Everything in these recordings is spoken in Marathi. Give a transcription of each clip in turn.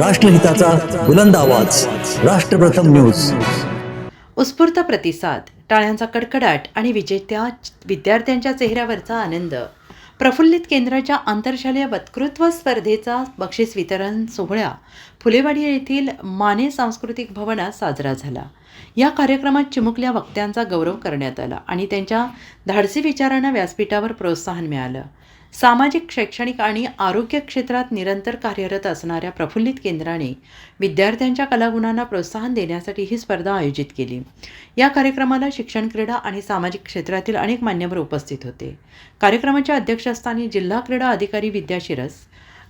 राष्ट्रहिताचा बुलंद आवाज. राष्ट्रप्रथम न्यूज. उत्स्फूर्त प्रतिसाद टाळ्यांचा कडकडाट आणि विजेत्या विद्यार्थ्यांच्या चेहऱ्यावरचा आनंद. प्रफुल्लित केंद्राच्या आंतरशालेय वक्तृत्व स्पर्धेचा बक्षीस वितरण सोहळा. फुलेवाडी येथील माने सांस्कृतिक भवनात साजरा झाला. या कार्यक्रमात चिमुकल्या वक्त्यांचा गौरव करण्यात आला आणि त्यांच्या धाडसी विचारांना व्यासपीठावर प्रोत्साहन मिळालं. सामाजिक शैक्षणिक आणि आरोग्य क्षेत्रात निरंतर कार्यरत असणाऱ्या प्रफुल्लित केंद्राने विद्यार्थ्यांच्या कलागुणांना प्रोत्साहन देण्यासाठी ही स्पर्धा आयोजित केली. या कार्यक्रमाला शिक्षण क्रीडा आणि सामाजिक क्षेत्रातील अनेक मान्यवर उपस्थित होते. कार्यक्रमाच्या अध्यक्षस्थानी जिल्हा क्रीडा अधिकारी विद्या शिरस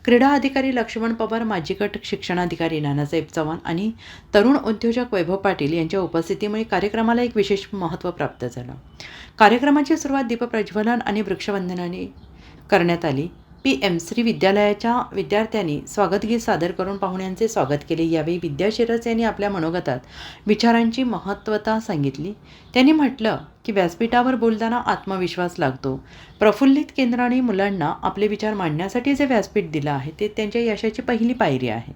क्रीडा अधिकारी लक्ष्मण पवार माजी गट शिक्षणाधिकारी नानासाहेब चव्हाण आणि तरुण उद्योजक वैभव पाटील यांच्या उपस्थितीमुळे कार्यक्रमाला एक विशेष महत्त्व प्राप्त झालं. कार्यक्रमाची सुरुवात दीपप्रज्वलन आणि वृक्षवंदनाने करण्यात आली. पी. एम. श्री विद्यालयाच्या विद्यार्थ्यांनी स्वागतगीत सादर करून पाहुण्यांचे स्वागत केले. यावेळी विद्या शिरस यांनी आपल्या मनोगतात विचारांची महत्त्वता सांगितली. त्यांनी म्हटलं की व्यासपीठावर बोलताना आत्मविश्वास लागतो. प्रफुल्लित केंद्राने मुलांना आपले विचार मांडण्यासाठी जे व्यासपीठ दिलं आहे ते त्यांच्या यशाची पहिली पायरी आहे.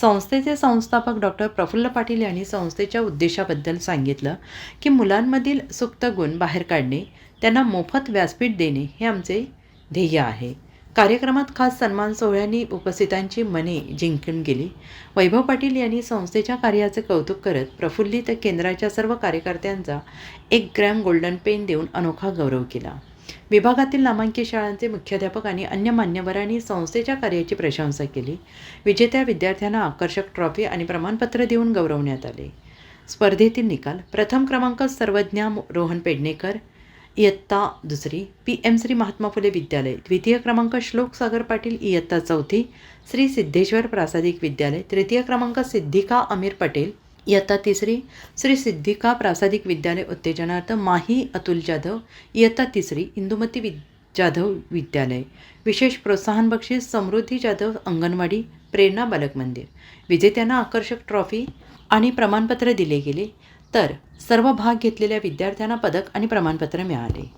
संस्थेचे संस्थापक डॉक्टर प्रफुल्ल पाटील यांनी संस्थेच्या उद्देशाबद्दल सांगितलं की मुलांमधील सुप्त गुण बाहेर काढणे त्यांना मोफत व्यासपीठ देणे हे आमचे ध्येय आहे. कार्यक्रमात खास सन्मान सोहळ्यांनी उपस्थितांची मने जिंकून गेली. वैभव पाटील यांनी संस्थेच्या कार्याचे कौतुक करत प्रफुल्लित केंद्राच्या सर्व कार्यकर्त्यांचा एक ग्रॅम गोल्डन पेन देऊन अनोखा गौरव केला. विभागातील नामांकित शाळांचे मुख्याध्यापक आणि अन्य मान्यवरांनी संस्थेच्या कार्याची प्रशंसा केली. विजेत्या विद्यार्थ्यांना आकर्षक ट्रॉफी आणि प्रमाणपत्र देऊन गौरवण्यात आले. स्पर्धेतील निकाल प्रथम क्रमांक सर्वज्ञा रोहन पेडणेकर इयत्ता दुसरी पी एम श्री महात्मा फुले विद्यालय द्वितीय क्रमांक श्लोक सागर पाटील इयत्ता चौथी श्री सिद्धेश्वर प्रासादिक विद्यालय तृतीय क्रमांक सिद्धिका अमीर पटेल इयत्ता तिसरी श्री सिद्धिका प्रासादिक विद्यालय उत्तेजनार्थ माही अतुल जाधव इयत्ता तिसरी इंदुमती वि जाधव विद्यालय विशेष प्रोत्साहन बक्षीस समृद्धी जाधव अंगणवाडी प्रेरणा बालक मंदिर विजेत्यांना आकर्षक ट्रॉफी आणि प्रमाणपत्र दिले गेले. तर सर्व भाग घेतलेल्या विद्यार्थ्यांना पदक आणि प्रमाणपत्र मिळाले.